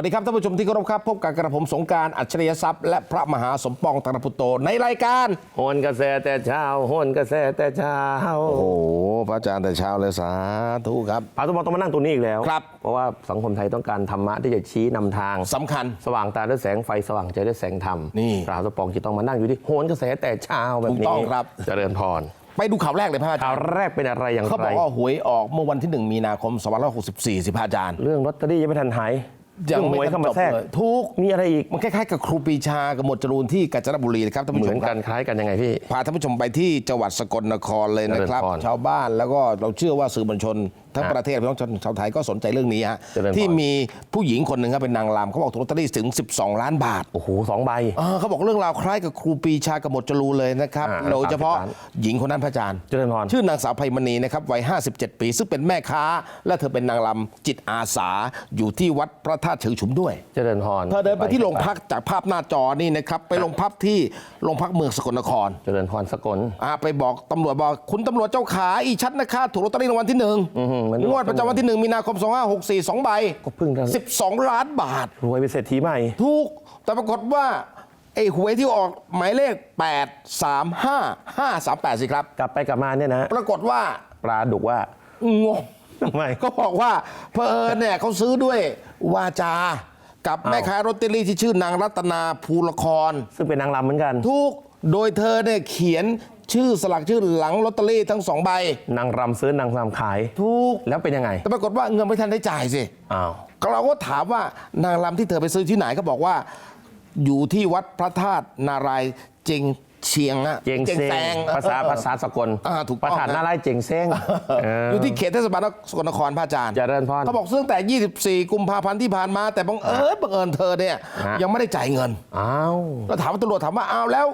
สวัสดีครับท่านผู้ชมที่เคารพครับ พบกับกระผมสงกรารอัจฉริยทรัพย์และพระมหาสมปองตระพุตโต ในรายการโหนกระแสแต่เช้าโหนกระแสแต่เช้า โอ้โหพระอาจารย์แต่เช้าเลยสาธุครับพระสมบัติต้องมานั่งตรงนี้อีกแล้วครับ เพราะว่าสังคมไทยต้องการธรรมะที่จะชี้นำทางสำคัญ สว่างตาด้วยแสงไฟสว่างใจด้วยแสงธรรมนี่พระสมปองจะต้องมานั่งอยู่ที่โหนกระแสแต่เช้าแบบถูกนี้ต้องครับเจริญพรไปดูข่าวแรกเลยพระอาจาข่ารวย์แรกเป็นอะไรอย่างเขาบไรอกว่าหวยออกเมื่อวันที่ 1 มีนาคม2564สิพระอาจารย์ เรื่องลอตเตอรี่ยังไม่ทันหาย เรื่องหวยเข้ามาแทรกเลยทุกมีอะไรอีก มันคล้ายๆกับครูปรีชากับหมวดจรูนที่กาญจนบุรีนะครับท่านเหผู้ชมือมนคกัรับนคล้ายกันยังไงพี่พาท่านผู้ชมไปที่จังหวัดสกลนครเลยนะครับเจริญพรชาวบ้านแล้วก็เราเชื่อว่าสื่อมวลชนทั้งฮะประเทศพี่น้องชาวไทยก็สนใจเรื่องนี้ฮะเจริญพร ที่มีผู้หญิงคนหนึ่งครับเป็นนางรำเขาบอกถูกลอตเตอรี่ถึง 12 ล้านบาท โอ้โหสองใบ เออเขาบอกเรื่องราวคล้ายกับครูปรีชากับหมวดจรูนเลยนะครับ อ่าโดยเฉพาะ30ล้าน หญิงคนนั้นพระอาจารย์ เจริญพร ชื่อนางสาวไพมณีนะครับวัย 57 ปี ซึ่งเป็นแม่ค้า และเธอเป็นนางรำจิตอาสาอยู่ที่วัดพระธาตุเชิงชุมด้วย เจริญพรเธอเดินไปที่โรงพักจากภาพหน้าจอนี่นะครับ ไปโรงพักที่โรงพักเมืองสกลนครเจริญพรสกล อ่าไปบอกตำรวจบอกคุณตำรวจเจ้าขาอีชัดนะคะถูกลอตเตอรี่รางวัลที่หนึ่ง อื้อหือเหมือนงวดประจำวันที่หนึ่งมีนาคม 2564สองใบก็เพิ่งจะ12 ล้านบาท รวยเป็นเศรษฐีใหม่ ถูก แต่ปรากฏว่าไอ้หวยที่ออกหมายเลข 8 3 5 5 3 8 สิครับ กลับไปกลับมาเนี่ยนะ ปรากฏว่าปลาดุกว่างงทำไมก็บอกว่าเพอเอิญเนี่ยเขาซื้อด้วยวาจา กับแม่ค้าโรตเตอรี่ที่ชื่อนางรัตนาภูละคร ซึ่งเป็นนางรำเหมือนกันทุกโดยเธอเนี่ยเขียน ชื่อสลักชื่อหลังลอตเตอรี่ทั้งสองใบ นางรำซื้อนางรำขายทุกแล้วเป็นยังไง แต่ปรากฏว่าเงินไม่ทันได้จ่ายสิอ้าว เราก็ถามว่านางรำที่เธอไปซื้อที่ไหนเขาบอกว่า อยู่ที่วัดพระธาตุนารายณ์เจงเชียงอะเจงเซงภาษาภาษาสกลอ่าถูกต้อง ประธานนะหน้าไร่เจงเซงเออ อยู่ที่เขตเทศบาลนครสกลนครพระอาจารย์เจริญพรเขาบอกซึ่งแต่ 24 กุมภาพันธ์ที่ผ่านมา แต่บังเอิญบังเอิญเธอเนี่ยฮะ ยังไม่ได้จ่ายเงิน อ้าวเราถามว่าตำรวจถามว่าอ้าวแล้ว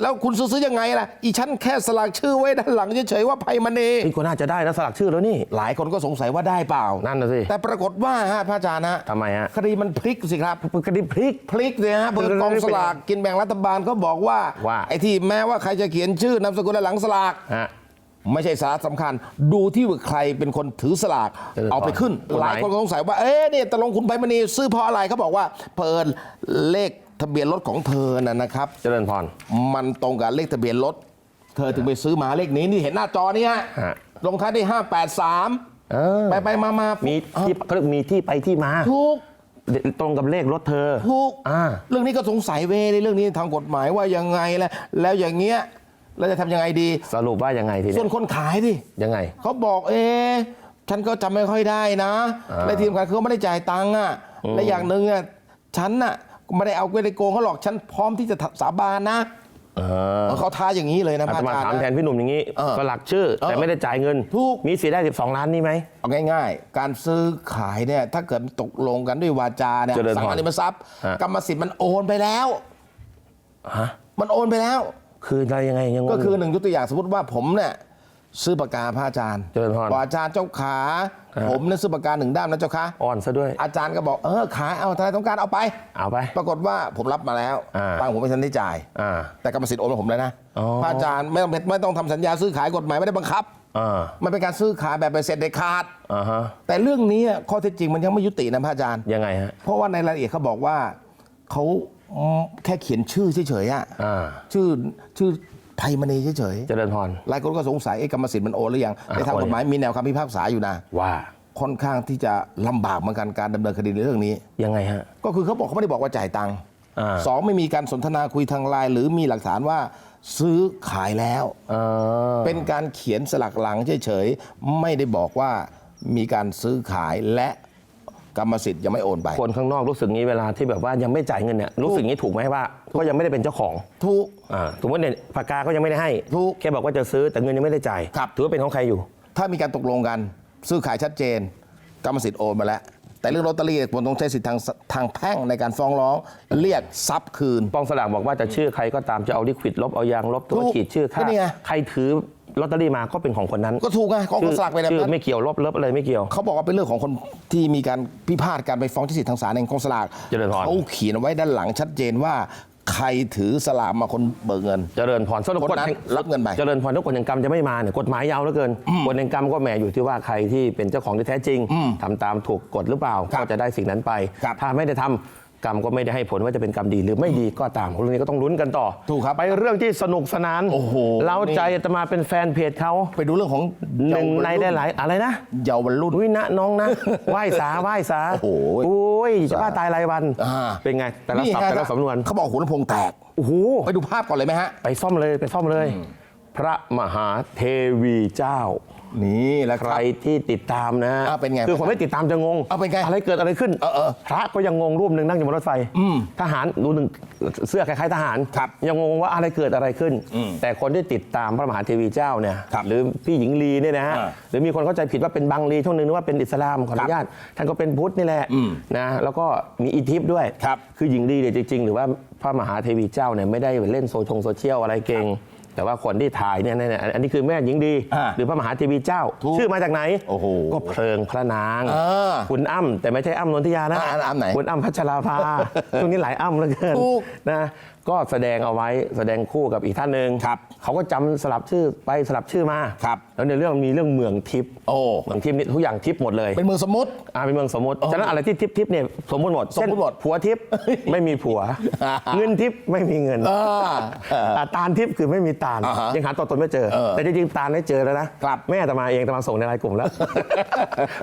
แล้วคุณซื้อยังไงล่ะ อีฉันแค่สลักชื่อไว้ด้านหลังเฉยๆว่าไพมณีนี่ก็น่าจะได้นะสลักชื่อแล้วนี่ หลายคนก็สงสัยว่าได้เปล่า นั่นน่ะสิ แต่ปรากฏว่าฮะพระอาจารย์ฮะทำไมฮะ คดีมันพลิกสิครับกระดิบพริก พลิกเลยฮะเบอร์กองสลากกินแบ่งรัฐบาลเขาบอกว่า ว่า ไอ้ที่แม้ว่าใครจะเขียนชื่อนามสกุลและหลังสลาก ฮะ ไม่ใช่สาระสำคัญ ดูที่ว่าใครเป็นคนถือสลาก เจริญพรเอาไปขึ้น คนไหน หลายคนก็สงสัยว่า เอ๊ะเนี่ยตกลงคุณไพมณีซื้อเพราะอะไรเขาบอกว่าเพลินเลข ทะเบียนรถของเธอน่ะนะครับ เจริญพร มันตรงกับเลขทะเบียนรถ เธอถึงไปซื้อมาเลขนี้นี่เห็นหน้าจอนี่ฮะฮะ ลงท้ายด้วยห้าแปดสามเออไปไปมามามีมีที่เขาเรียกมีที่ไปที่มา ทุก ตรงกับเลขรถเธอทุกอ่า เรื่องนี้ก็สงสัยเว้ยในเรื่องนี้ทางกฎหมายว่ายังไงแล้วแล้วอย่างเงี้ยเราจะทำยังไงดี สรุปว่ายังไงทีส่นี้วนคนขายดิยังไง เขาบอกเอ๊ะฉันก็จำไม่ค่อยได้นะ อ่า และทีมงานเขาไม่ได้จ่ายตังค์อะและอย่างหนึ่งอะฉันน่ะ ไม่ได้เอาไปโกงเขาหรอกฉันพร้อมที่จะสาบานนะเออเขาท้าอย่างนี้เลยนะอาพระตมาอาจารถามย์แทนนะพี่หนุ่มอย่างนี้เออสลักชื่อ แต่เออไม่ได้จ่ายเงินถูกมีสิทธิ์ได้ 12 ล้านนี่ไหมเอาง่าย ๆ การซื้อขายเนี่ยถ้าเกิดตกลงกันด้วยวาจาเนี่ยเจริญพรสังหาริมทรัพย์ฮะกรรมสิทธิ์มันโอนไปแล้วฮะมันโอนไปแล้ว คืออะไรยังไงยังงงก็คือหนึ่งยกตัวอย่างสมมติว่าผมเนี่ย ซื้อปากกาพระอาจารย์เจริญพรบอกอาจารย์เจ้าขาฮะผมเนี่ยซื้อปากกาหนึ่งด้ามนะเจ้าคะอ่อนซะด้วย อาจารย์ก็บอกเออขายเอาทนายต้องการเอาไป เอาไป ปรากฏว่าผมรับมาแล้วอ่าตังค์ผมไม่ทันได้จ่ายอ่าแต่กรรมสิทธิ์โอนมาผมแล้วนะอ๋อพระอาจารย์ไม่ต้องไม่ต้องทำสัญญาซื้อขายกฎหมายไม่ได้บังคับอ่ามันเป็นการซื้อขายแบบไปเสร็จเด็ดขาดอ่าฮะแต่เรื่องนี้ข้อเท็จจริงมันยังไม่ยุตินะพระอาจารย์ยังไงฮะเพราะว่าในรายละเอียดเขาบอกว่าเขาอืมแค่เขียนชื่อเฉยๆอะอ่าชื่อชื่อ ไพมณีเฉยเจริญพรๆหลายคนก็สงสัยเอ๊ะกรรมสิทธิ์มันโอนหรือยังอ่าในทางโอนกฎหมายมีแนวคำพิพากษาอยู่นะ ว่าค่อนข้างที่จะลำบากเหมือนกันการดำเนินคดีในเรื่องนี้ ยังไงฮะ ก็คือเขาบอกเขาไม่ได้บอกว่าจ่ายตังค์อ่า สองไม่มีการสนทนาคุยทางไลน์หรือมีหลักฐานว่าซื้อขายแล้ว เออเป็นการเขียนสลักหลังเฉยๆ ไม่ได้บอกว่ามีการซื้อขายและ กรรมสิทธิ์ยังไม่โอนไป คนข้างนอกรู้สึกงี้เวลาที่แบบว่ายังไม่จ่ายเงินเนี่ยรู้สึกงี้ถูกไหมว่าก็ยังไม่ได้เป็นเจ้าของทุกอ่าสมมติเนี่ยปากกาก็ยังไม่ได้ให้ถูกแค่บอกว่าจะซื้อแต่เงินยังไม่ได้จ่ายครับ ถือว่าเป็นของใครอยู่ ถ้ามีการตกลงกัน ซื้อขายชัดเจน กรรมสิทธิ์โอนมาแล้ว แต่เรื่องลอตเตอรี่ผมต้องใช้สิทธิ์ทางทางแพ่งในการฟ้องร้อง เรียกทรัพย์คืนปองสลากบอกว่าจะชื่อใครก็ตามจะเอาลิควิดลบเอายางลบตัวถูกขีดชื่อค่าก็นี่ไง ใครถือ ลอตเตอรี่มาก็เป็นของคนนั้นก็ถูกไงของคนสลากไปแบบชื่อนั้น ไม่เกี่ยวลบลบอะไรไม่เกี่ยว เขาบอกว่าเป็นเรื่องของคนที่มีการพิพาทการไปฟ้องที่สิทธิทางศาลในกองสลากเจริญพร เขาเขียนไว้ด้านหลังชัดเจนว่า ใครถือสลากมาคนเบิกเงิน เจริญพรสรุปคนกฎนั้นแห่งรับเงินไป เจริญพรทุกกฎแห่งกรรมจะไม่มาเนี่ยกฎหมายยาวเหลือเกินกฎแห่งกรรมก็แหมอยู่ที่ว่าใครที่เป็นเจ้าของที่แท้จริงทำตามถูกกฎหรือเปล่า ครับก็จะได้สิ่งนั้นไป ครับถ้าไม่ได้ทำ กรรมก็ไม่ได้ให้ผลว่าจะเป็นกรรมดีหรือไม่ดีก็ตามเรื่องนี้ก็ต้องลุ้นกันต่อถูกครับไปเรื่องที่สนุกสนานโอ้โหเราใจจะมาเป็นแฟนเพจเขาไปดูเรื่องของหนึ่งในเยาวรุ่หลายๆอะไรนะเยาวรุ่นอุ้ยนะน้องนะไหว้สาไหว้สาโอ้โหโอ้ยจะบ้าตายรายวันอ่าเป็นไงแต่ละศัพท์ฮแต่ละสำนวนเขาบอกหัวลำโพงแตกโอ้โหไปดูภาพก่อนเลยไหมฮะไปซ่อมเลยไปซ่อมเลย พระมหาเทวีเจ้า นี่แหละใคครรับที่ติดตามนะอ่าเป็นไงคือคนไม่ติดตามจะงงเอาเป็นไงอะไรเกิดอะไรขึ้นเออเออพระก็ยังงงรูปหนึ่งนั่งอยู่บนรถไฟทหารดูหนึ่งเสื้อคล้ายๆทหาร ครับยังงงว่าอะไรเกิดอะไรขึ้น แต่คนที่ติดตามพระมหาเทวีเจ้าเนี่ยครับหรือพี่หญิงลีเนี่ยนะฮะอ่าหรือมีคนเข้าใจผิดว่าเป็นบังลีช่วงหนึ่งนึกว่าเป็นอิสลามขออนุญาตท่านก็เป็นพุทธนี่แหละนะแล้วก็มีอิทธิพย์ด้วยครับคือหญิงลีเนี่ยจริงๆ หรือว่าพระมหาเทวีเจ้าเนี่ยไม่ได้เล่นโซชงโซเชียลอะไรเก่ง แต่ว่าคนที่ถ่ายเนี่ยเนี่ยอันนี้คือแม่หญิงดี อ่าหรือพระมหาเทวีเจ้า ถูกชื่อมาจากไหนโอ้โหก็เพลิงพระนางอ่าคุณอ้ำแต่ไม่ใช่อ้ำนนทิยานะอ่าอ้ำไหนคุณอ้ำพัชราภา ช่วงนี้หลายอ้ำเหลือเกินถูกนะ ก็แสดงเอาไว้แสดงคู่กับอีกท่านหนึ่งครับเขาก็จำสลับชื่อไปสลับชื่อมาครับแล้วในเรื่องมีเรื่องเมืองทิพย์โอ้เมืองทิพย์นี่ทุกอย่างทิพย์หมดเลย เป็นเมืองสมมติอ่าเป็นเมืองสมมติฉะนั้นอะไรที่ทิพย์ทิพย์เนี่ยสมมติหมดสมมุติหมดเช่นผัวทิพย์ไม่มีผัว เงินทิพย์ไม่มีเงินอ่าอ่าตาลทิพย์คือไม่มีตาลอ่าฮะยังหาตัวตนไม่เจอเออแต่จริงๆตาลได้เจอแล้วนะครับแม่ตมาเองตมาส่งในไลน์กลุ่มแล้ว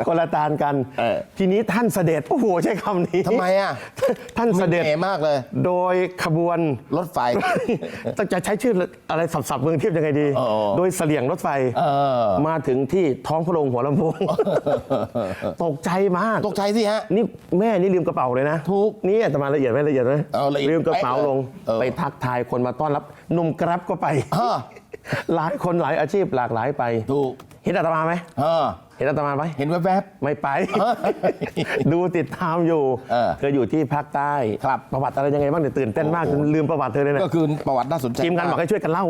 คนละตาลกันเออทีนี้ท่านเสด็จโอ้โหใช้คำนี้ทำไมอะท่านเสด็จเก๋มากเลย โดยขบวนรถไฟต้องจะใช้ชื่ออะไรสับๆเมืองทิพย์ยังไงดีเออโดยเสลี่ยงรถไฟเออ มาถึงที่ท้องพระโรงหัวลำโพงตกใจมาก ตกใจสิฮะ นี่แม่นี่ลืมกระเป๋าเลยนะถูกนี่อาตมาละเอียดไหมละเอียดไหมเอาละเอียดลืมกระเป๋าลง เออ ไปทักทายคนมาต้อนรับหนุ่มกรับก็ไปเออหลายคนหลายอาชีพหลากหลายไป ถูกเห็นอาตมาไหมเออ เห็นอาตมาไหมเห็นแวบไม่ไปเออดูติดตามอยู่เออเคยอยู่ที่ภาคใต้ครับ ประวัติอะไรยังไงบ้างเดี๋ยวตื่นเต้นมากจนลืมประวัติเธอเลยๆ นะก็คือประวัติน่าสนใจทีมงานบอกให้ช่วยกันเล่า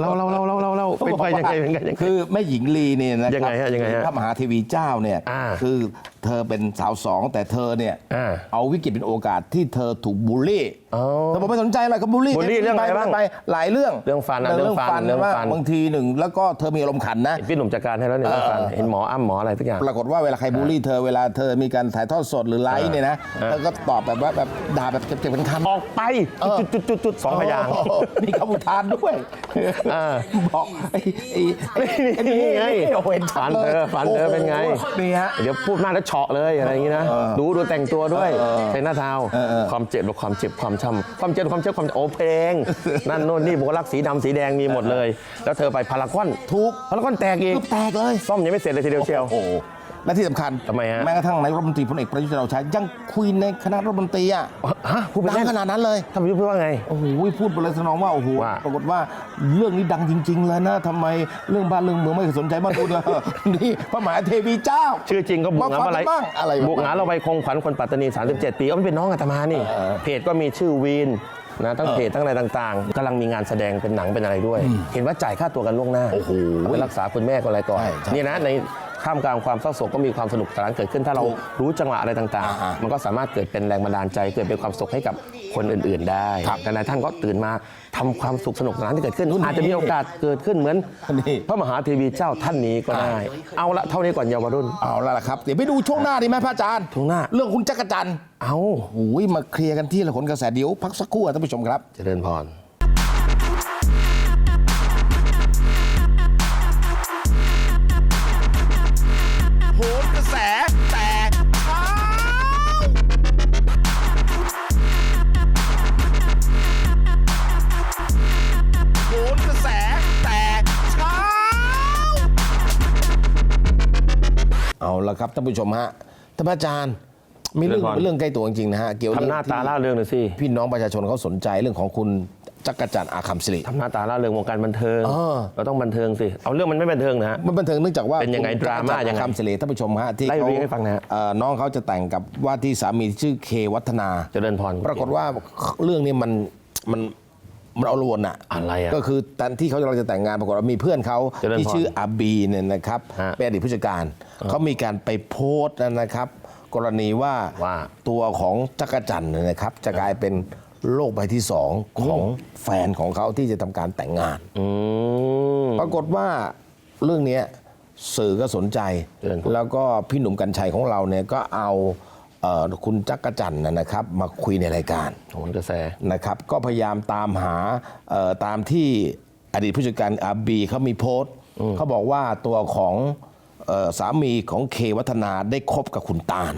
เล่าเล่าเล่าเล่าเล่าเล่าเขาเป็นบอกไปว่ายังไงเป็นไงยังไง คือแม่หญิงลีเนี่ยนะคยัรับงไงฮะยังไงฮะพระมหาเทวีเจ้าเนี่ยอ่าคือเธอเป็นสาวสองแต่เธอเนี่ยอ่าเอาวิกฤตเป็นโอกาสที่เธอถูกบูลลี่อ๋อเธอบอกไม่สนใจอะไรกับบูลลี่บูลลี่เรื่องอะไรบ้างปหลายเรื่องเรื่องฟันอะเรื่องเรื่องฟัฟันนเรื่องว่าฟันบางทีหนึ่งแล้วก็เธอมีอารมณ์ขันนะ พี่หนุ่มจัดการให้แล้วเนี่ยเออฟันเห็นหมออ้ำหมออะไรทุกอย่าง ปรากฏว่าเวลาใครบูลลี่เธอเวลาเธอมีการถ่ายทอดสดหรือไลฟ์เนี่ยนะเออ เธอก็ตอบแบบว่าแบบด่าแบบเจ็บๆเป็นคำ ออกไปเออ จุดจุดจุดจุดสองพยางค์โอ้โหมีคำอุทานด้วยเออบอกไอ้ไอ้ไอ้ไอ้นี่ไงโอ้โหเห็นชัฝัดนเลเธยอฝันเธอเป็นไง โอ้โหนี่ฮะ เดี๋ยวพูดมากแล้วเฉาะเลยอะไรอย่างงี้นะ ดูดูแต่งตัวด้วยใช้หน้าเท้าเออเออความเจ็บความเจ็บความช้ำความเจ็บความเจ็บความโอ้เพลง นั่นโน่นนี่บุคลักษ์สีดำสีแดงมีหมดเลย แล้วเธอไปพารากอนทุกพารากอนแตกอีกก็แตกเลย ซ่อมยังไม่เสร็จเลยทีเดียวเชียวโอ้โหและที่สำคัญทำไมฮะแม้กระทั่งนายกรัฐมนตรีพลเอกประยุทธ์จันทร์โอชายังคุยในคณะรัฐมนตรีอะฮะพูดไปดัเล่งนขนาดนั้นเลยทำยุทธ์พูดว่าไง โอ้โหพูดไปเลยสนองว่าโอ้โหว่า ปรากฏว่าเรื่องนี้ดังจริง ๆ เลยนะทำไมเรื่องบ้านเรื่องเมืองไม่สนใจบ้านดูเลย นี่พระมหาเทวีเจ้า ชื่อจริงก็บุกมาหงาฟังอะไรกันบ้างอะไรแบบบุกหงาเราไปคงขวัญคนปัตตานี 37 ปีก็เป็นน้องอาตมานี่เพจก็มีชื่อวีนนะทั้งเพจทั้งอะไรต่างๆกำลังมีงานแสดงเป็นหนังเป็นอะไรด้วย เห็นว่าจ่ายค่าตัวกันล่วงหน้าโอ้โหเอาไปรักษาคุณแม่ก็อะไรก่อนใช่ใช่ นี่นะใน ท่ามกลางความเศร้าโศกก็มีความสนุกสนานเกิดขึ้นถ้าเรารู้จังหวะอะไรต่างอ่าๆมันก็สามารถเกิดเป็นแรงบันดาลใจ เกิดเป็นความสุขให้กับคนอื่น ๆ ได้ครับแต่นายท่านก็ตื่นมาทำความสุขสนุกสนานที่เกิดขึ้น อาจจะมีโอกาสเกิดขึ้นเหมือนนี่ พระมหาเทวีเจ้าท่านนี้ก็ได้ เอาละเท่านี้ก่อนเยาวรุ่น เอาละล่ะครับ เดี๋ยวไปดูช่วงหน้าดีไหมพระอาจารย์ช่วงหน้า เรื่องคุณจักรจันทร์เอาโอ้ยมาเคลียร์กันที่ละคนกระแสเดี๋ยวพักสักครู่อะท่านผู้ชมครับ เจริญพร ละครับท่านผู้ชมฮะท่านอาจารย์มีเรื่องเรื่องก่อนเรื่องใกล้ตัวจริงๆนะฮะเกี่ยวทำหน้าตาล่าเริงหน่อยสิ พี่น้องประชาชนเขาสนใจเรื่องของคุณจักรจันทร์อาคัมศิริทำหน้าตาล่าเริงวงการบันเทิง เออ เราต้องบันเทิงสิ เอาเรื่องมันไม่บันเทิงนะฮะ มันบันเทิงเนื่องจากว่าเป็นยังไงคุณดราม่าจักจันทยังไงอาคัมศิริท่านผู้ชมฮะที่ไล่เขาเรียงให้ฟังนะฮะ เอ่อน้องเขาจะแต่งกับว่าที่สามีชื่อเควัฒนา เจริญพร ปรากฏว่าเรื่องนี้มันมัน มันเอาลวนอะอะไรอะก็คือตอนที่เขากำลังจะแต่งงานปรากฏว่ามีเพื่อนเขาเจริญพรที่ชื่ออาบีเนี่ยนะครับฮะเป็นอดีตผู้จัดการเขามีการไปโพสต์นะครับ กรณีว่าว่า ตัวของจักรจันทร์เนี่ยนะครับ จะกลายเป็นโลกใบที่สองของแฟนของเขาที่จะทำการแต่งงาน อืม ปรากฏว่าเรื่องเนี้ยสื่อก็สนใจ เรื่องครับแล้วก็พี่หนุ่มกัญชัยของเราเนี่ยก็เอาเอ่อ คุณจักรจันทร์นะนะครับ มาคุยในรายการโหนกระแสนะครับ ก็พยายามตามหาเอ่อตามที่อดีตผู้จัดการอาบีเขามีโพสต์เขาบอกว่าตัวของเอ่อสามีของเควัฒนาได้คบกับคุณตาล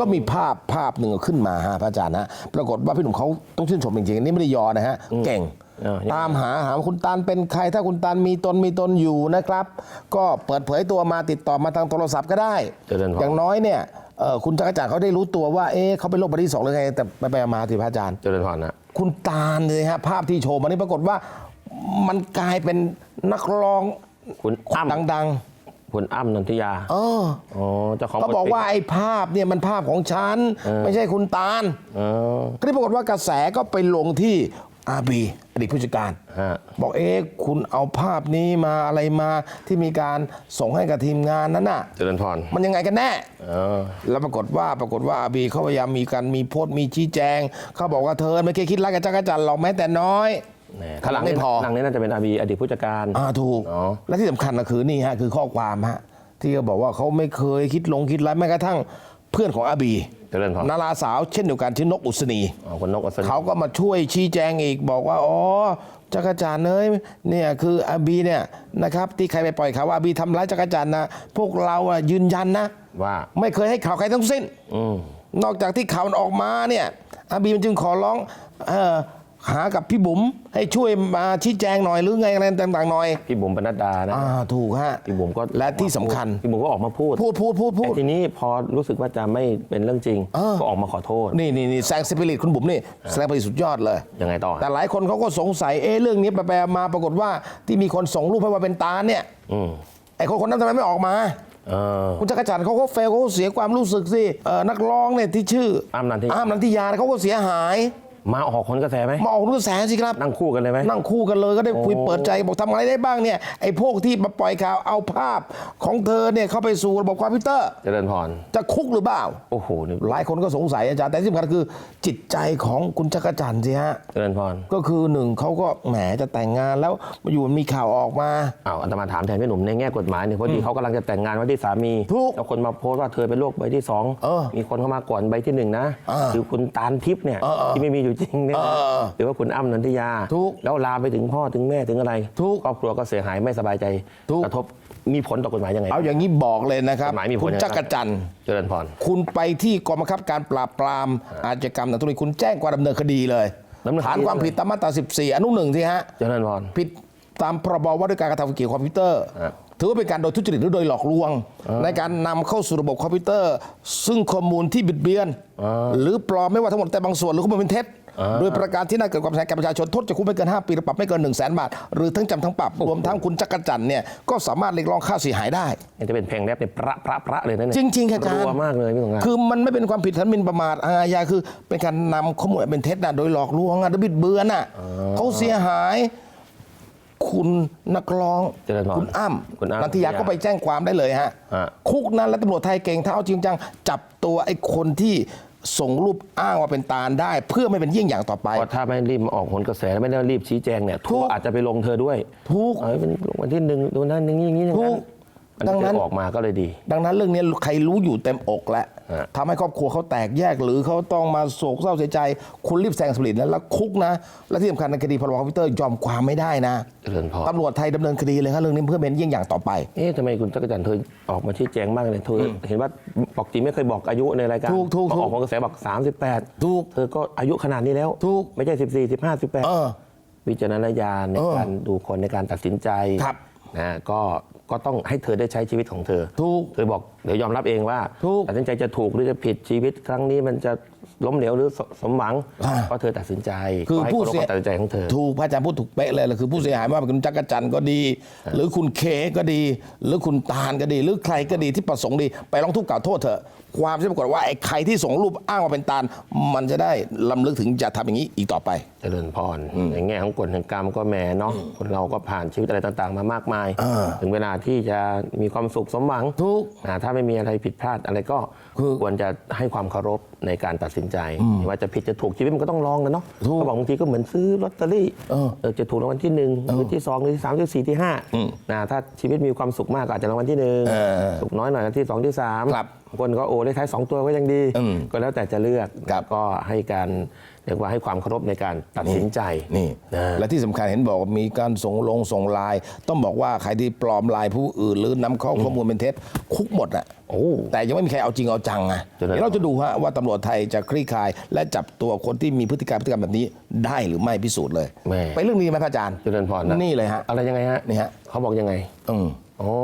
ก็มีภาพภาพหนึ่งขึ้นมาฮะพระอาจารย์นะปรากฏว่าพี่หนุ่มเขาต้องชื่นชมจริงๆอันนี่ไม่ได้ยอนะฮะเก่งเออตามหาหาว่าคุณตาลเป็นใคร ถ้าคุณตาลมีตนมีตนอยู่นะครับ ก็เปิดเผยตัวมาติดต่อมาทางโทรศัพท์ก็ได้เจริญพรอย่างน้อยเนี่ยเอ่อ คุณจักรจันทร์เขาได้รู้ตัวว่า เอ๊ะเขาเป็นโรคใบที่สองหรือไง แต่ไปไปมาสิพระอาจารย์ เจริญพรนะคุณตาลเลยฮะภาพที่โชว์มานี่ปรากฏว่า มันกลายเป็นนักร้องคุณอ้ำดัง คุณอ้ำนันทิยาๆ เอออ๋อเจ้าของเขาบอกว่าไอ้ภาพเนี่ยมันภาพของฉัน ไม่ใช่คุณตาล เออ ก็ได้ปรากฏว่ากระแสก็ไปลงที่ อาบีอดีตผู้จัดการ ฮะ บอกเอ๊ะคุณเอาภาพนี้มาอะไรมาที่มีการส่งให้กับทีมงานนั้นน่ะ เจริญพรมันยังไงกันแน่ เออ แล้วปรากฏว่าปรากฏว่าอาบีเขาพยายามมีการมีโพสต์มีชี้แจง เขาบอกว่าเธอไม่เคยคิดรักกับจักรจันทร์หรอกแม้แต่น้อยแหมข้างหลังไม่พอ หลังนี้น่าจะเป็นอาบีอดีตผู้จัดการ อ่าถูกอ๋อและที่สำคัญก็คือนี่ฮะคือข้อความฮะที่เขาบอกว่าเขาไม่เคยคิดลงคิดร้ายแม้กระทั่งเพื่อนของอาบี เจริญพรนาราสาวเช่นเดียวกันชื่อนกอุศนีอ๋อคุณนกอัศนีเขาก็มาช่วยชี้แจงอีกบอกว่าอ๋อจักรจันทร์เอ้ยเนี่ยคืออาบีเนี่ยนะครับที่ใครไปปล่อยข่าวว่าอาบีทำร้ายจักรจันทร์นะพวกเราอะยืนยันนะว่าไม่เคยให้ข่าวใครทั้งสิ้นอืมนอกจากที่ข่าวมันออกมาเนี่ยอาบีมันจึงขอร้องเออ หากับพี่บุ๋มให้ช่วยมาชี้แจงหน่อยหรือไงอะไรต่างๆหน่อยพี่บุ๋มปนัดดานะอ่าถูกฮะพี่บุ๋มก็และที่สำคัญ พี่บุ๋มก็ออกมาพูดพูดพูดพูดพูด แต่ทีนี้พอรู้สึกว่าจะไม่เป็นเรื่องจริง เออ ก็ออกมาขอโทษ นี่นี่นี่แซงสปิริตคุณบุ๋มนี่แสดงประสิทธิ์สุดยอดเลย ยังไงต่อแต่หลายคนเขาก็สงสัยเอ๊ะเรื่องนี้ไปๆมาปรากฏว่าที่มีคนส่งรูปให้ว่าเป็นตาเนี่ยอืมไอ้คนคนนั้นทำไมไม่ออกมา เออ คุณจักรจันทร์เขาก็เฟลเขาก็เสียความรู้สึกสิเออนักร้องเนี่ยที่ชื่ออ้ำนันทิยา อ้ามนันทิยาเขาก็เสียหาย มาออกคนกระแสไหมมาออกรู้แสนสิครับ นั่งคู่กันเลยไหม นั่งคู่กันเลยก็ได้คุยโอ้ เปิดใจบอกทำอะไรได้บ้างเนี่ยไอ้พวกที่มาปล่อยข่าวเอาภาพของเธอเนี่ยเข้าไปสู่ระบบคอมพิวเตอร์ เจริญพร จะคุกหรือเปล่า โอ้โหนี่หลายคนก็สงสัยอาจารย์แต่ที่สำคัญคือจิตใจของคุณจักรจันทร์สิฮะ เจริญพรก็คือหนึ่งเขาก็แหมจะแต่งงานแล้วมาอยู่มีข่าวออกมา อ้าวอาตมาถามแทนพี่หนุ่มในแง่กฎหมายเนี่ยพอดีเขากำลังจะแต่งงานไว้ที่สามีถูกแล้วคนมาโพสต์ว่าเธอเป็นโรคใบที่สองเออมีคนเข้ามาก่อนใบที่หนึ่งนะอ่าคือคุณตาลทิพย์เนี่ยเออเออ ที่ไม่มีอยู่จริงเนี่ยนะเออเออหรือว่าคุณอ้ำนันทิยาถูกแล้วลามไปถึงพ่อถึงแม่ถึงอะไรถูกครอบครัวก็เสียหายไม่สบายใจถูก กระทบมีผลต่อกฎหมายยังไง เอาอย่างนี้บอกเลยนะครับ กฎหมายมีผลคุณยังไง จักรจันทร์ เจริญพร คุณไปที่กองบังคับการปราบปรามอาชญากรรมทางธุรกิจคุณแจ้งความดำเนินคดีเลยดำเนินคดี ฐานความผิดตามมาตรา 14 อนุหนึ่งที่ฮะ เจริญพร ผิดตามพรบว่าด้วยการกระทำเกี่ยวกับคอมพิวเตอร์ฮะถือว่าเป็นการโดยทุจริตหรือโดยหลอกลวง ในการนำเข้าสู่ระบบคอมพิวเตอร์ ซึ่งข้อมูลที่บิดเบือน หรือปลอมไม่ว่าทั้งหมดแต่บางส่วนหรือข้อมูลเป็นเท็จ โดยประการที่น่าเกิดความเสียหายแก่ประชาชนโทษจำคุกไม่เกิน 5 ปีหรือปรับไม่เกิน1 0 0 0 0แบาท หรือทั้งจำทั้งปรับ รวมทั้งคุณจักรจันทร์เนี่ยก็สามารถเรียกร้องค่าเสียหายได้นี่จะเป็นเพลงแรปเนี่ยประประประเลยนะเนี่ยจริงๆค่ะอาจารย์รัวมากเลยพี่สงการคือมันไม่เป็นความผิดฐานหมิ่นประมาทอาญาคือ เป็นการนำข้อมูลอันเป็นเท็จนะโดยหลอกลวงอะหรือบิดเบือนอะเขาเสียหายคุณนักร้องเจริญพรคุณอ้ำคุณอ้ำนันทิยาก็ไปแจ้งความได้เลยฮะฮะคุกนั้นและตำรวจไทยเก่งถ้าเอาจริงจัง จับตัวไอ้คนที่ ส่งรูปอ้างว่าเป็นตาลได้ เพื่อไม่เป็นเยี่ยงอย่างต่อไป เพราะถ้าไม่รีบมาออกผลกระแสแล้วไม่ได้รีบชี้แจงเนี่ยถูทัวกร์อาจจะไปลงเธอด้วยถูก เอ้ยเป็นลงวันที่หนึ่งดูนั่นอย่างนี้อย่างนี้อย่างถูนั้นกมันดังนั้นจะออกมาก็เลยดี ดังนั้นเรื่องนี้ใครรู้อยู่เต็มอกแล้วฮะ ทำให้ครอบครัวเขาแตกแยกหรือเขาต้องมาโศกเศร้าเสียใจ คุณรีบแซงสลิดนะแล้วคุกนะ และที่สำคัญในคดีพรบคอมพิวเตอร์ยอมความไม่ได้นะเจริญพรตำรวจไทยดำเนินคดีเลยครับเรื่องนี้เพื่อเป็นเยี่ยงอย่างต่อไปเอ๊ะทำไมคุณจักรจันทร์เธอออกมาชี้แจงมากเลยเธอเห็นว่าบอกจริงไม่เคยบอกอายุในรายการถูกถูกถูกออกผลกระแสบอก38ถูกเธอก็อายุขนาดนี้แล้วถูกไม่ใช่14 15เออ18วิจารณญาณในเออการดูคนในการตัดสินใจครับนะก็ ก็ต้องให้เธอได้ใช้ชีวิตของเธอถูก เธอบอกเดี๋ยวยอมรับเองว่าถูก ตัดสินใจจะถูกหรือจะผิดชีวิตครั้งนี้มันจะ ล้มเหลวหรือสสมหวังอ่าเพราะเธอตัดสินใจคือก็ให้ผู้เคารพเสียการตัดสินใจของเธอถูกพระอาจารย์พูดถูกเป๊ะเลยเลยคือผู้เสียหายไม่ว่าเป็นคุณจักรจันทร์ก็ดี หรือคุณเคก็ดี หรือคุณตาลก็ดี หรือใครก็ดีที่ประสงค์ดี ไปร้องทุกข์กล่าวโทษเถอะความที่ปรากฏว่าไอ้ใครที่ส่งรูปอ้างว่าเป็นตาล มันจะได้ลำลึกถึงจะทำอย่างนี้อีกต่อไปเจริญพรในแง่ของกฎแห่งกรรมก็แหมเนาะคนเราก็ผ่านชีวิตอะไรต่างๆ มามากมายอ่าถึงเวลาที่จะมีความสุขสมหวังถูกอ่าถ้าไม่มีอะไรผิดพลาดอะไรก็คือควรจะให้ความเคารพในการตัดสินใจ ว่าจะผิดจะถูกชีวิตมันก็ต้องลองนะเนาะถูกเขาบอกบางทีก็เหมือนซื้อลอตเตอรี่เออเออจะถูกรางวัลที่หนึ่งหรือที่สองหรือที่สามที่สี่ที่ห้านะถ้าชีวิตมีความสุขมากก็อาจจะรางวัลที่หนึ่งเออสุขน้อยหน่อยก็ที่สองที่สามครับบางคนก็โอ้เลขท้ายสองตัวก็ยังดีอืมก็แล้วแต่จะเลือกครับก็ให้การ เรียกว่าให้ความเคารพในการตัดสินใจนี่นะและที่สำคัญเห็นบอกว่ามีการส่งลงส่งไลน์ต้องบอกว่าใครที่ปลอมไลน์ผู้อื่นหรือนำเข้าข้อมูลเป็นเท็จคุกหมดอะโอ้แต่ยังไม่มีใครเอาจริงเอาจังไงจนได้เดี๋ยวเราจะดูฮะว่าตำรวจไทยจะคลี่คลาย และจับตัวคนที่มีพฤติกรรมพฤติกรรมแบบนี้ได้หรือไม่พิสูจน์เลยแม่ไปเรื่องนี้ไหมพระอาจารย์เจริญพรนะนี่เลยฮะอะไรยังไงฮะนี่ฮะเขาบอกยังไง อืม โอ้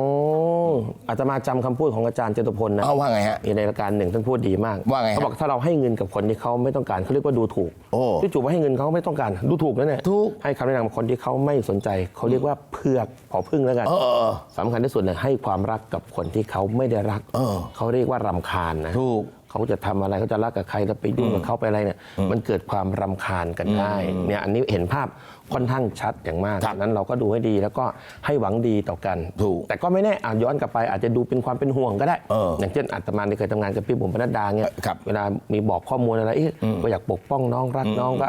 อาตมาจำคำพูดของอาจารย์เจตุพลนะเอาว่าไงฮะ มีในรายการหนึ่งท่านพูดดีมากว่าไงฮะเขาบอกถ้าเราให้เงินกับคนที่เขาไม่ต้องการเขาเรียกว่าดูถูกโอ้ที่จูบว่าให้เงินเขาไม่ต้องการดูถูกนั่นแหละถูก ให้คำแนะนำกับคนที่เขาไม่สนใจเขาเรียกว่าเพือกผอพึ่งแล้วกันเออเออเออ สำคัญที่สุดเลยให้ความรักกับคนที่เขาไม่ได้รักเออเขาเรียกว่ารำคาญนะถูก เขาจะทำอะไรเขาจะรักกับใครแล้วไปยุ่งกับเขาไปอะไรเนี่ยมันเกิดความรำคาญกันได้เนี่ยอันนี้เห็นภาพ ค่อนข้างชัดอย่างมากครับฉะนั้นเราก็ดูให้ดีแล้วก็ให้หวังดีต่อกัน ถูกแต่ก็ไม่แน่อาจย้อนกลับไปอาจจะดูเป็นความเป็นห่วงก็ได้ เอออย่างเช่นอาตมาที่เคยทำงานกับพี่บุ๋มปนัดดาเนี่ยครับเวลามีบอกข้อมูลอะไรเอ๊ะก็อยากปกป้องน้องรักน้องก็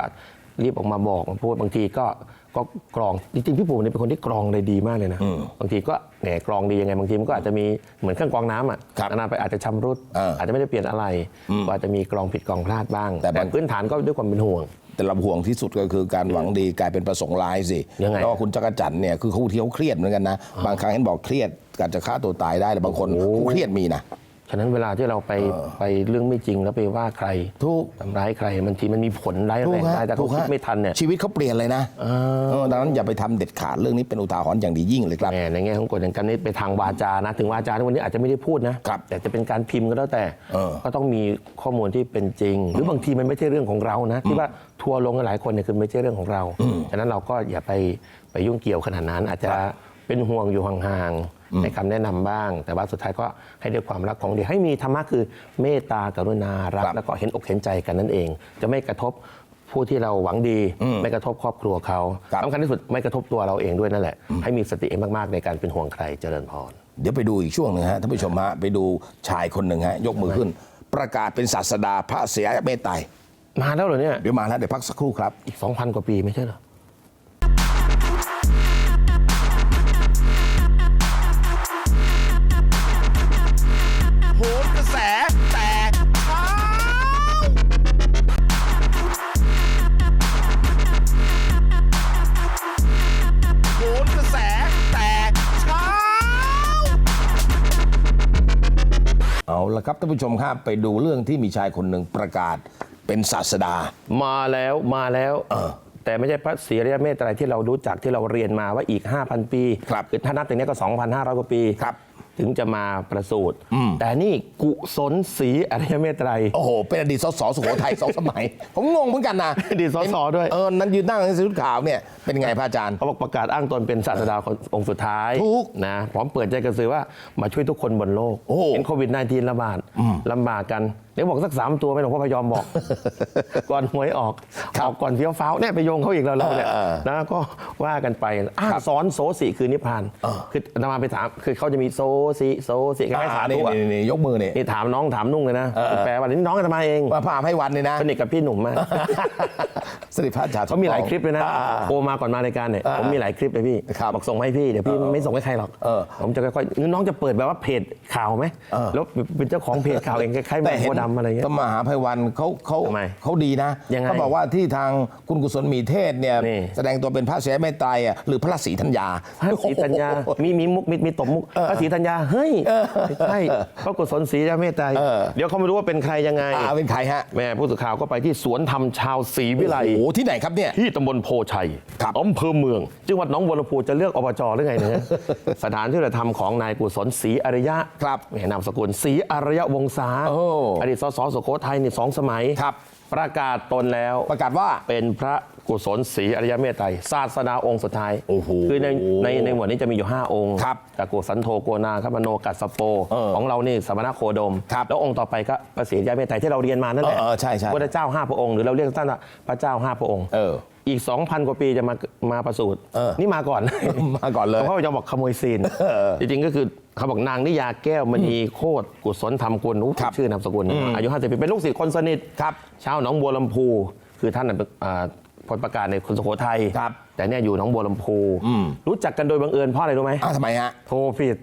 รีบออกมาบอกมาพูดบางทีก็ก็กรองจริงๆพี่บุ๋มเนี่ยเป็นคนที่กรองได้ดีมากเลยนะบางทีก็แหนกรองดียังไงบางทีมันก็อาจจะมีเหมือนเครื่องกรองน้ำอะครับนานๆไปอาจจะชำรุดเอออ อาจจะไม่ได้เปลี่ยนอะไรก็อาจจะมีกรองผิดกรองพลาดบ้าง แต่บางพื้นฐานก็ด้วยความเป็นห่วง แต่เราห่วงที่สุดก็คือการหวังดีกลายเป็นประสงค์ร้ายสิยังไงเพราะว่าคุณจักรจันทร์เนี่ยคือเขาที่เขาเครียดเหมือนกันนะ บางครั้งเห็นบอกเครียดการจะฆ่าตัวตายได้แต่บางคนเขาเครียดมีนะ ฉะนั้นเวลาที่เราไปไปเรื่องไม่จริงแล้วไปว่าใครถูกทำร้ายใครบางทีมันมีผลร้ายถูแรกงฮะได้แต่เขาถูกคิดฮะไม่ทันเนี่ยชีวิตเขาเปลี่ยนเลยนะเออดังนั้นอย่าไปทำเด็ดขาดเรื่องนี้เป็นอุทาหรณ์อย่างดียิ่งเลยครับแหมในแง่ของกฎแห่งกรรมนี่ไปทางวาจานะ ถึงวาจาในวันนี้อาจจะไม่ได้พูดนะครับแต่จะเป็นการพิมพ์ก็แล้วแต่เออก็ต้องมีข้อมูลที่เป็นจริง หรือบางทีมันไม่ใช่เรื่องของเรานะที่ว่าทัวร์ลงกันหลายคนเนี่ยคือไม่ใช่เรื่องของเราฉะนั้นเราก็อย่าไปไปยุ่งเกี่ยวขนาดนั้นอาจจะเป็นห่วงอยู่ห่างๆ ในคำแนะนำบ้าง แต่ว่าสุดท้ายก็ให้ด้วยความรักของเดียวให้มีธรรมะคือเมตตากรุณารักครับแล้วก็เห็นอกเห็นใจกันนั่นเอง จะไม่กระทบผู้ที่เราหวังดีไม่กระทบครอบครัวเขาครับสำคัญที่สุดไม่กระทบตัวเราเองด้วยนั่นแหละ ให้มีสติมากๆในการเป็นห่วงใครเจริญพรเดี๋ยวไปดูอีกช่วงหนึ่งฮะท่านผู้ชมฮะไปดูชายคนหนึ่งฮะยกมือขึ้น ประกาศเป็นศาสดาพระเสียเมตไตรมาแล้วเหรอเนี่ยเดี๋ยวมาแล้วเดี๋ยวพักสักครู่ครับอีก2,000 กว่าปีไม่ใช่เหรอ ละครับท่านผู้ชมครับไปดูเรื่องที่มีชายคนหนึ่งประกาศเป็นศาสดา มาแล้วมาแล้วเออแต่ไม่ใช่พระศรีอริยเมตไตรที่เรารู้จักที่เราเรียนมาว่าอีก 5,000 ปีครับอถ้านับถึงนี้ก็ 2,500 กว่าปีครับ ถึงจะมาประสูติแต่นี่กุศลศรีอริยเมตไตรโอ้โห เป็นอดีตสสสุโขทัยสองสมัย ผมงงเหมือนกันนะอดีตสสด้วยเออนั้นยืนนั่งในชุดขาวเนี่ยเป็นไงพระอาจารย์เขาบอกประกาศอ้างตนเป็นศาสดาคนองค์สุดท้ายถูกนะพร้อมเปิดใจกระสือว่ามาช่วยทุกคนบนโลกโอ้เห็นโควิด -19 ระบาดลำบากกันเดี๋ยวบอกสักสามตัวไหม่หลวงพ่อพยอมบอก ก่อนหวยออกออกก่อนเฟี้ยวฟ้าวเนี่ยไปโยงเขาอีกแล้วเราเนี่ยเออนะก็ว่ากันไปอ้างสอนโสสิคือนิพพาน คืออาตมาไปถาม คือเขาจะมีโซสิโซสิคล้ายๆสาอ่าธุนี่อะนี่นี่ยกมือนี่นี่ถามน้องถามนุ่งเลยนะแปลว่านี่น้องอาตมาเองมาพาให้วันเลยนะสนิทกับพี่หนุ่มมากสนิทพระอาจารย์เขามีหลายคลิปเลยนะอ่าโอมาก่อนมารายการเนี่ยอ่าผมมีหลายคลิปเลยพี่ครับบอกส่งมาให้พี่เดี๋ยวพี่ไม่ส่งให้ใครหรอกเออผมจะค่อยๆน้องจะเปิดแบบว่าเพจข่าวไหมเออแล้วเป็นเจ้าของเพจข่าวเองคล้ายๆแมแต่งเห็โคนดำอะไรเงี้ยธรรมหาภัยวันเขาเขาทำไมเขาดีนะยังไงเขาบอกว่าที่ทางคุณกุศลมีเทศเนี่ยนี่ แสดงตัวเป็นพระเสียเมตไตรอะหรือพระศรีธัญญา พระศรีธัญญา มีมีมุกมีมีตบมุกพระศรีธัญญา เฮ้ยไม่ใช่พระกุศลศรีเมตไตรเออ เดี๋ยวเขาไม่รู้ว่าเป็นใครยังไง อ่าเป็นใครฮะแม่ผู้สื่อข่าวก็ไปที่สวนธรรมชาวศรีวิไล โอ้โหที่ไหนครับเนี่ย ที่ตำบลโพชัยครับอำเภอเมือง จังหวัดหนองบัวลำพูจะเลือกอบจหรือไงเนี่ย สถานที่ธรรมของนายกุศลศรีอริยะครับแหมนามสกุลศรีอริยวงศาโอ้ อดีตสสสุโขทัยนี่สองสมัยครับปประกาศตนแล้วประกาศว่าเป็นพระกุศลศรีอริยเมตไตรศาสดาองค์สุดท้ายโอ้โหคือในในในหมวดนี้จะมีอยู่ 5 องค์ครับจากกุสันโธโกนาคัมโนกัสสโป เออของเรานี่สมณโคดม ครับแล้วองค์ต่อไปก็พระศรีอริยเมตไตรที่เราเรียนมานั่นแหละเออเออใช่ใช่ พระเจ้าห้าพระองค์หรือเราเรียกสั้นว่าพระเจ้าห้าพระองค์ เออ อีก 2,000 กว่าปีจะมามาประสูติเออ นี่มาก่อน มาก่อนเลยเขาจะบอกขโมยซีนจริงๆก็คือเขาบอกนางนิยาแก้วมณีโคตรกุศลธรรมกุลอู้ครับชื่อนามสกุลนะอายุ50ปีเป็นลูกศิษย์คนสนิทครับชาวหนองบัวลำพู คือท่านน่ะเป็นอ่าพลประกาศในคนสุโขทัยครับแต่เนี่ยอยู่หนองบัวลำพูรู้จักกันโดยบังเอิญเพราะอะไรรู้ไหมอ้าวทำไมฮะ โทรผิด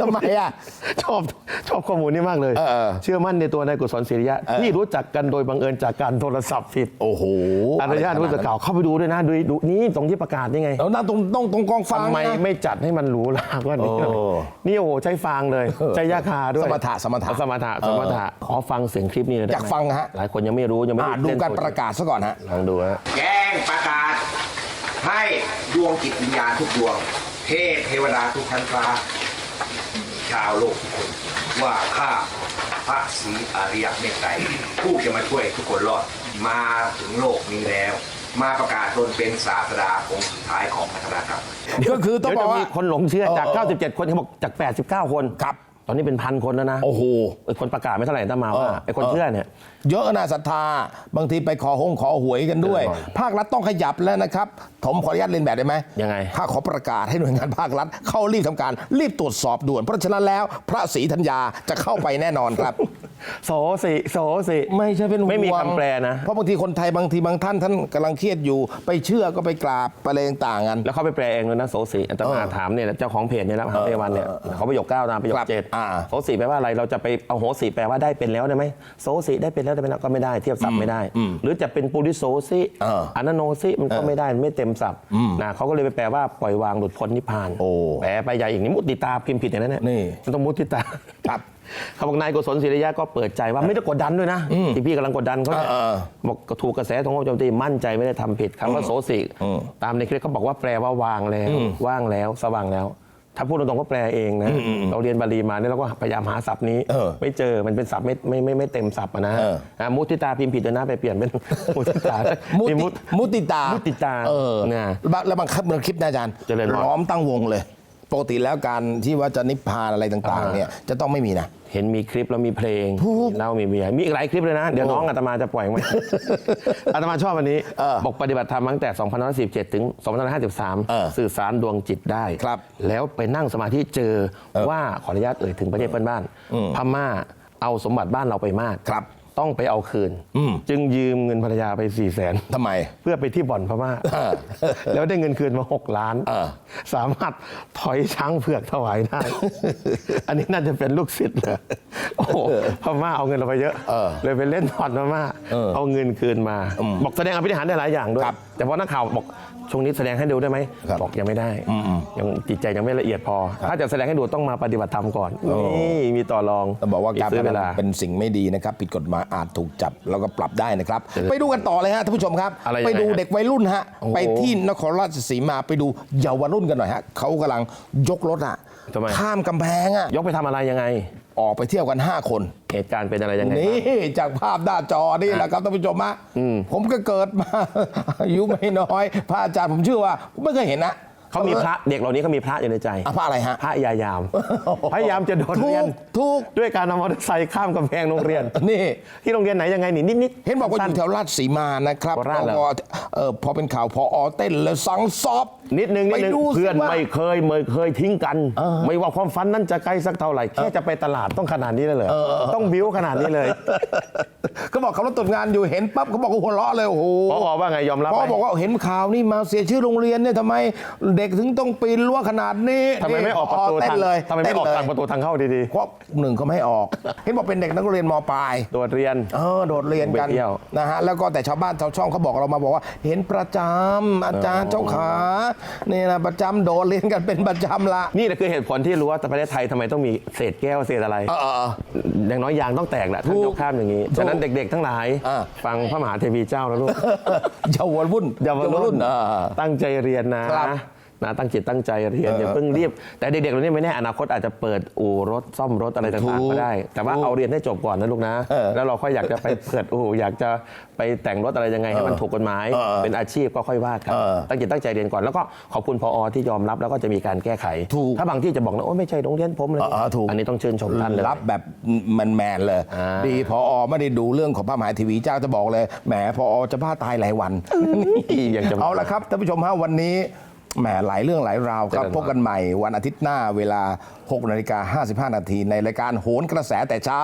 ทำไมอะ ชอบชอบข้อมูลนี้มากเลย เออเออเชื่อมั่นในตัวนายกุศลศิริยะที่รู้จักกันโดยบังเอิญจากการโทรศัพท์ผิดโอ้โหอนุญาตรู้จักเก่าเข้าไปดูด้วยนะดูดูนี่ตรงที่ประกาศนี่ไงแล้วนั่งตรงตรงตรงกองฟางทำไมนะ ไม่จัดให้มันหรูหรากว่านี้หน่อยโอ้นี่โอ้โหใช้ฟางเลยใช้ยาคาด้วยสมถะสมถะสมถะสมถะขอฟังเสียงคลิปนี้หน่อยได้อยากไหมฟังฮะ หลายคนยังไม่รู้ยังไม่อ่าได้ดูเล่นการโซประกาศซะก่อนฮะ ลองดูฮะแจ้ งประกาศ ให้ดวงจิตวิญญาณทุกดวง เทพเทวดาทุกชั้นฟ้า ชาวโลกทุกคนว่าข้าพระศรีอริยเมตไตรผู้จะมาช่วยทุกคนรอด มาถึงโลกนี้แล้ว มาประกาศตนเป็นศาสดาองค์สุดท้ายของพัฒนากรรม ก็คือต้องเดี๋ยวบอกจะว่า มีคนหลงเชื่อจาก เออ 97 คนเขาบอกจาก 89 คน ครับต อนนี้เป็นพันคนแล้วนะโอ้โหไอ้คนประกาศไม่เท่าไหร่ตั้งมาเอว่าอไอ้คนเชื่อเนี่ย เยอะนะศรัทธา บางทีไปขอหงขอหวยกันด้วยเออภาครัฐต้องขยับแล้วนะครับ ผมขออนุญาตเรียนแบบได้ไหมยังไงข้าขอประกาศให้หน่วยงานภาครัฐ เข้ารีบทำการรีบตรวจสอบด่วน เพราะฉะนั้นแล้วพระศรีธัญญาจะเข้าไปแน่นอนครับ โสสิโสสิ ไม่ใช่เป็นห่วงไม่มีคำแปลนะ เพราะบางทีคนไทยบางทีบางท่านท่านกำลังเครียดอยู่ ไปเชื่อก็ไปกราบไปอะไรต่างๆกัน แล้วเขาไปแปลเองเลยนะโสสิอาตมาเออถามเนี่ยเจ้าของเพจเนี่ยนะมหาเทวันเนี่ยเขาประโยคเก้าตามประโยครัคบเจ็ดอ่า โสสิแปลว่าอะไรเราจะไปเอาโหสิแปลว่าได้เป็นแล้วได้ไหมโสสิได้เป็นแล้วได้เป็นแล้วก็ไม่ได้เทียบศัพท์ไม่ได้ หรือจะเป็นปุริโสสิเอออนันโนสิมันก็ไม่ได้มันไม่เต็มศัพท์นะเขาก็เลยไปแปลว่าปล่อยวางหลุดพ้นนิพพานโอ้ แปลไปใหญ่อีกนี่มุติตาพิมพ์ผิดอย่างนั้นเนี่ยนี่ มันต้องมุติตา ครับ เขาบอกนายกุศลศิริยะก็เปิดใจว่าไม่ได้กดดันด้วยนะที่พี่กำลังกดดันเขาเนี่ยเออเออบอกก็ถูกกระแสของโจมตีมั่นใจไม่ได้ทำผิดคำว่าโสสิตามในคลิปเขาบอกว่าแปลว่าวางแล้ว ว่างแล้วสว่างแล้ว ถ้าพูดตรงๆก็แปลเองนะเราเรียนบาลีมาเนี่ยเราก็พยายามหาศัพท์นี้ เออไม่เจอมันเป็นศัพท์ไม่ไม่ไม่ไม่เต็มศัพท์อะนะเออ อะมุติตาพิมพ์ผิดด้วยนะไปเปลี่ยนเป็น มุติตามุมีติมุติตามุติตาเออเนี่ยแล้วบางคลิปบางคลิปนะอาจารย์เจริญพร ล้อมตั้งวงเลย ปกติแล้วการที่ว่าจะนิพพานอะไรต่างๆอ่าเนี่ยจะต้องไม่มีนะ เห็นมีคลิปแล้วมีเพลงถูกแล้วมีเมียมีอีกหลายคลิปเลยนะ เดี๋ยวน้องอาตมาจะปล่อยไว้อาตมาชอบอันนี้เออบอกปฏิบัติธรรมมาตั้งแต่ 2517 ถึงเออ2553 สื่อสารดวงจิตได้ครับ แล้วไปนั่งสมาธิเจอว่าขออนุญาตเอ่ยถึงประเทศเพื่อนบ้าน พม่าเอาสมบัติบ้านเราไปมากครับ ต้องไปเอาคืนอืมจึงยืมเงินภรรยาไป4ี่แสนทำไม เพื่อไปที่บ่อนพม่าเออแล้วได้เงินคืนมา 6 ล้านเออสามารถถอยช้างเผือกถวายได้ อันนี้น่าจะเป็นลูกศิษย์เลยโอ้โหพม่าเอาเงินเราไปเยอะเออเลยไปเล่นบ่อนพม่าเออเอาเงินคืนมา บอกแสดงอภินิหารได้หลายอย่างด้วยครับ แต่พอนักข่าวบอกช่วงนี้แสดงให้ดูได้ไหมครับบอกยังไม่ได้ยังจิตใจยังไม่ละเอียดพอ ถ้าจะแสดงให้ดูต้องมาปฏิบัติธรรมก่อนนี่มีต่อรองต้องบอกว่าการซื้พอนัเวนลาเป็นสิ่งไม่ดีนะครับ ผิดกฎหมายอาจถูกจับแล้วก็ปรับได้นะครับ ไปดูกันต่อเลยฮะท่านผู้ชมครับ อะไรยังไงไปดูฮะเด็กวัยรุ่นฮะโอ้โหไปที่นครราชสีมาไปดูเยาวรุ่นกันหน่อยฮะเขากำลังยกรถอะทำไม ข้ามกำแพงอะยกไปททำอะไรยังไง ออกไปเที่ยวกัน 5 คน เหตุการณ์เป็นอะไรยังไงนี่บ้างจากภาพหน้าจอนี่แหละครับท่านผู้ชมฮะผมก็เกิดมา อายุไม่น้อย พระอาจารย์ผมเชื่อว่าไม่เคยเห็นนะ เขามีพระเด็กเหล่านี้เขามีพระอยู่ในใจ อะพระอะไรฮะ พระยายาม พยายามจะโดดถูเรียนกถูก ด้วยการนำมอเตอร์ไซค์ข้ามกำแพงโรงเรียน นี่ ที่โรงเรียนไหนยังไงนี่นิดๆเห็นบอกว่าอสั้ยู่แถวราชสีมานะครับโคราชเหรอ พอเอ่อพอเป็นข่าวพออเต้นแล้วสังสอบนิดนึงนิดนึงไปดูสิเพื่อนว่า ไม่เคยไม่เคยทิ้งกัน ไม่ว่าความฝันนั้นจะไกลสักเท่าไหร่แค่จะไปตลาดต้องขนาดนี้เลยเหรอต้องบิ้วขนาดนี้เลยเขาบอกเขารถตรวจงานอยู่เห็นปั๊บเขาบอกว่าหัวเราะเลยโอ้โหพอว่าไงยอมรับพ่อไหมบอกว่าเห็นข่าวนี่มาเสียชื่อโรงเรียนเนี่ยทำไมเด็กถึงต้องปีนรั้วขนาดนี้ทำไมไม่ออกประตูเต้นทางเลยทำไมไม่ออกเต้นเลยทางประตูทางเข้าดีเพราะหนึ่งเขาไม่ให้ออกเห็นบอกเป็นเด็กนักเรียนมปลายๆโดดเรียนเออโดดเรียนกันไปเที่ยวนะฮะแล้วก็แต่ชาวบ้านชาวช่องเขาบอกเรามาบอกว่า เห็นประจำอาจารย์เจ้าขานี่นะประจำโดดเรียนกันเป็นประจำละนี่แหละคือเหตุผลที่รู้ว่าประเทศไทยทำไมต้องมีเศษแก้วเศษอะไรเออเออเอออย่างน้อยยางต้องแตกแหละท่านถูกยกข้ามอย่างนี้ฉะนั้นเด็กๆ ทั้งหลาย อ่า ฟังพระมหาเทวีเจ้านะลูกเยาวรุ่นเยาวรุ่นเออตั้งใจเรียนนะครับ นะตั้งจิตตั้งใจเรียนอย่าเพิ่งรีบ แต่เด็กๆเราเนี่ยไม่แน่อนาคตอาจจะเปิดอู่รถซ่อมรถอะไรต่างถูๆกก็ได้ แต่ว่าเอาเรียนให้จบก่อนนะลูกนะเออแล้วเราค่อยอยากจะไปเปิดอู่อยากจะไปแต่งรถอะไรยังไงให้มันถูกกฎหมายเออเป็นอาชีพก็ค่อยว่ากันเออตั้งจิตตั้งใจเรียนก่อนแล้วก็ขอบคุณพอที่ยอมรับแล้วก็จะมีการแก้ไขถูกถ้าบางที่จะบอกนะโอ้ไม่ใช่โรงเรียนผมเลยเออเออถูกอันนี้ต้องชื่นชมท่านเลยรับแบบแมนๆเลยอ่าดีพอไม่ได้ดูเรื่องของพระมหาทีวีเจ้าจะบอกเลยแหมพอจะบ้าตายหลายวันยังจะเอาละครับท่านผู้ชมฮะวันนี้ แหมหลายเรื่องหลายราวครับเจริญพรพบกันใหม่วันอาทิตย์หน้าเวลา 6นาฬิกา55 นาทีในรายการโหนกระแสแต่เช้า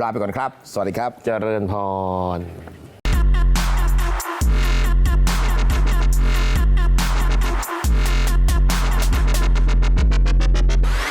ลาไปก่อนครับ สวัสดีครับ เจริญพร